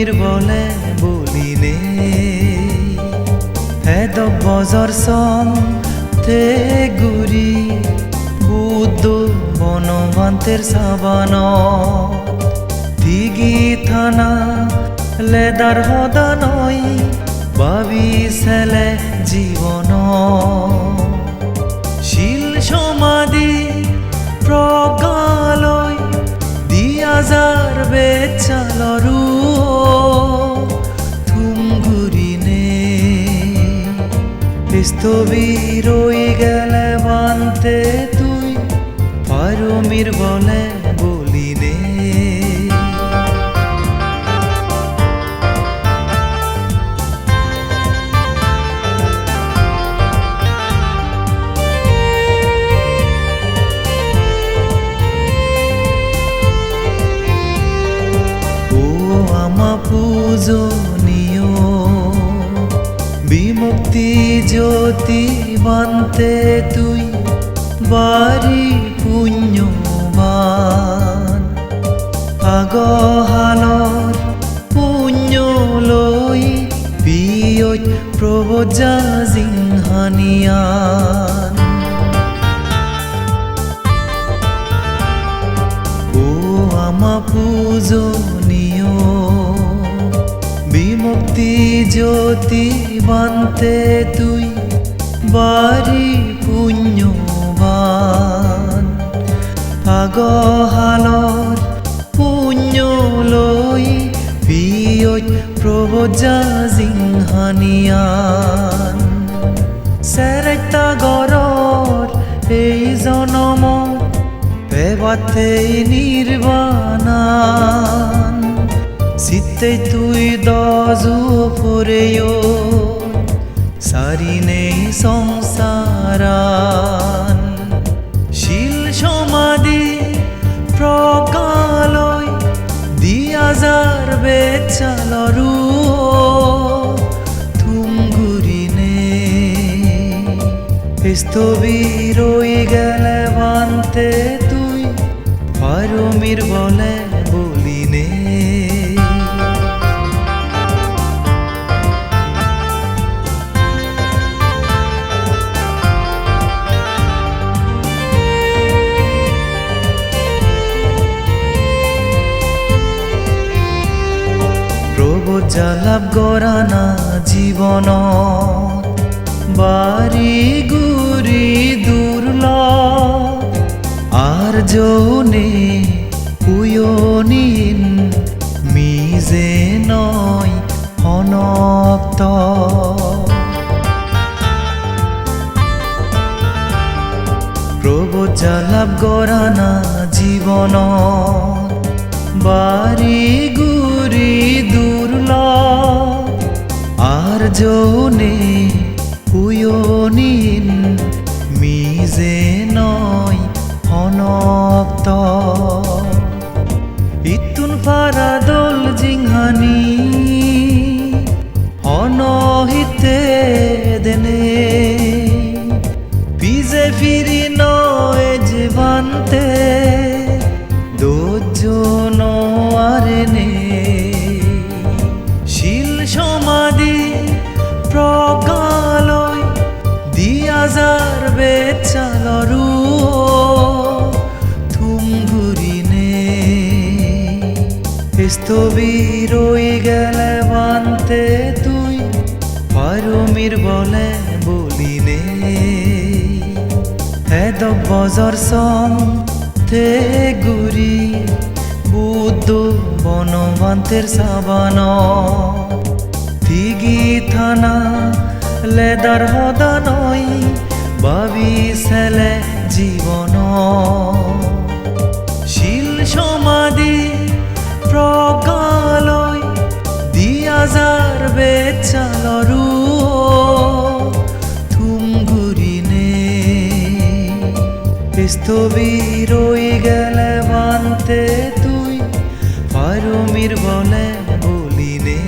পারমির বলে বলিনে হেদ বজর সং তে গুরি, বুদ্ধ বনবান্তের সাবান। দিগি থানা, লেদার হদা নয় বাবি সেলে জীবন। স্থবি রই গেলে বানতে তুই পারমির বলে বিমুক্তি জ্যোতি বান্তে তুই বাড়ি পুণ্যবান। আগহালৰ পুণ্য লৈ পিয়ত প্ৰবজা জিংহানিয়ান ও আমা পূজনীয় বিমুক্তি জ্যোতি বান্তে তুই বাড়ি পুণ্যবান। আগহালৰ পুণ্য লৈ পিয়ত প্ৰবজা জিংহানিয়ান চেৰেক্তা গৰৰ এই জনমত পেবাতেই নির্বাণান। সিতে তুই দজু সারি নেই সংসারান। শিল সমাধি প্রকালয় দিয়াজার বেচালরু তুম ঘুরিনে স্থবি রই গেলে বানতে তুই পারমির বলে বলিনে জালাপ গরানা জীবন। বাড়ি গুরি দুর্ল। আর যৌনে উয়নিন মিজে নয় অনক্ত। প্রভু জালাপ গরানা জীবন। বাড়ি যৌনে উয়নিন মিজে স্থবি রই গেলে বানতে তুই পারমির বলে বলিনে হেদ বজর সং তে গুরি, বুদ্ধ বনবান্তের সাবান। দিগি থানা, লেদার হদা নয় বাবি সেলে জীবন। স্থবি রই গেলে বানতে তুই পারমির বলে বলিনে।